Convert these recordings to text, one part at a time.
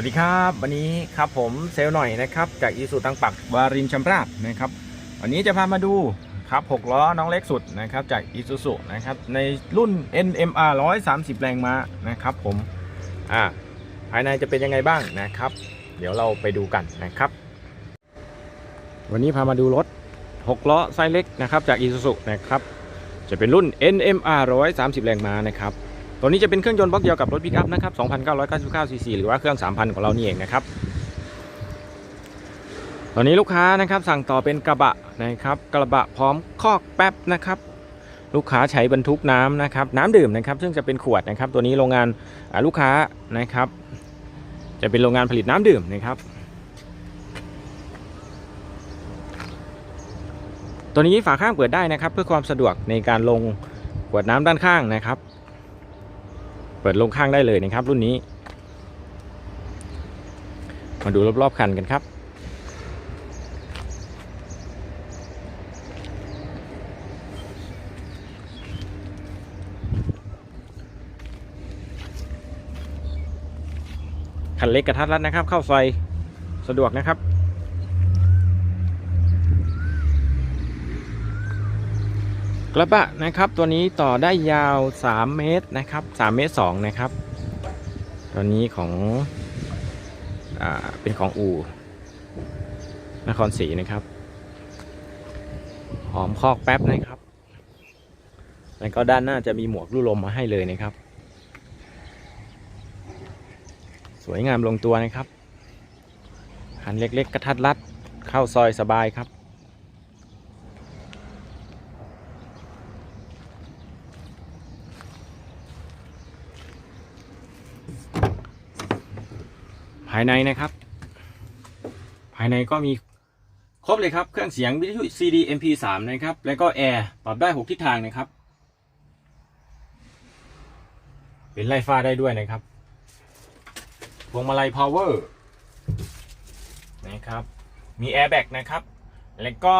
วัสดีครับ วันนี้ครับผมเซลล์หน่อยนะครับ จากอีสุตังปักวารินชำราบนะครับวันนี้จะพามาดูครับ6ล้อน้องเล็กสุดนะครับจากอีซูซุนะครับในรุ่น NMR 130 แรงม้านะครับผมอ่าภายในจะเป็นยังไงบ้างนะครับ เดี๋ยวเราไปดูกันนะครับ วันนี้พามาดูรถ 6 ล้อไซส์เล็กนะครับจากอีซูซุนะครับจะเป็นรุ่น NMR 130 แรงม้านะครับ ตัวนี้จะเป็นเครื่องยนต์บล็อกเดียวกับรถปิกอัพนะครับ 2,999ซีซีหรือว่าเครื่อง 3,000 ของเรานี่เองนะครับ ตอนนี้ลูกค้านะครับสั่งต่อเป็นกระบะนะครับ กระบะพร้อมคอกแป๊บนะครับ ลูกค้าใช้บรรทุกน้ำนะครับ น้ำดื่มนะครับ ซึ่งจะเป็นขวดนะครับ ตัวนี้โรงงานลูกค้านะครับ จะเป็นโรงงานผลิตน้ำดื่มนะครับตัวนี้ฝาข้างเปิดได้นะครับ เพื่อความสะดวกในการลงขวดน้ำด้านข้างนะครับ เปิดลงข้างได้เลยนะครับ รุ่นนี้ มาดูรอบๆคันกันครับ คันเล็กกระทัดรัดนะครับ เข้าซอยสะดวกนะครับ กระบะนะครับตัวนี้ต่อได้ยาว 3 เมตรนะครับ3เมตร2นะครับตัวนี้ของอ่าเป็นของอู่นครศรีนะครับ หอมคอกแป๊บนะครับ แล้วก็ด้านหน้าจะมีหมวกลูลมมาให้เลยนะครับ สวยงามลงตัวนะครับคันเล็กๆกระทัดรัดเข้าซอยสบายครับ ภายในนะครับ ภายในก็มีครบเลยครับ เครื่องเสียงวิทยุ CD MP3 นะครับ แล้วก็แอร์ปรับได้ 6 ทิศทางนะครับ เป็นไล่ฟ้าได้ด้วยนะครับ พวงมาลัย power นะครับ มีแอร์แบ็กนะครับ แล้วก็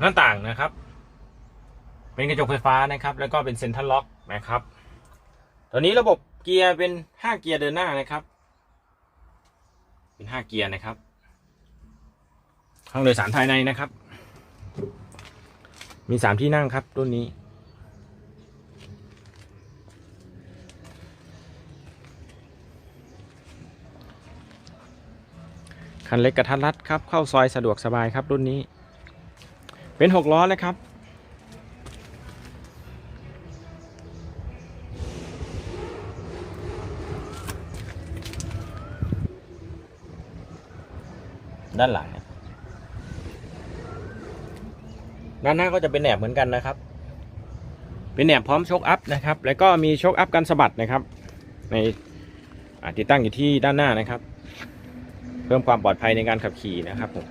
หน้าต่างนะครับ เป็นกระจกไฟฟ้านะครับ แล้วก็เป็นเซ็นทรัลล็อกนะครับตัวนี้ระบบเกียร์เป็น 5 เกียร์เดินหน้านะครับ เป็น5เกียร์นะครับห้องโดยสารภายในนะครับ มี3ที่นั่งครับรุ่นนี้ คันเล็กกระทัดรัดครับ เข้าซอยสะดวกสบายครับรุ่นนี้ เป็น6ล้อนะครับ ด้านหลัง ด้านหน้าก็จะเป็นแหนบเหมือนกันนะครับ เป็นแหนบพร้อมโชกอัพนะครับ แล้วก็มีโชกอัพกันสะบัดนะครับ ในติดตั้งอยู่ที่ด้านหน้านะครับ เพิ่มความปลอดภัยในการขับขี่นะครับผม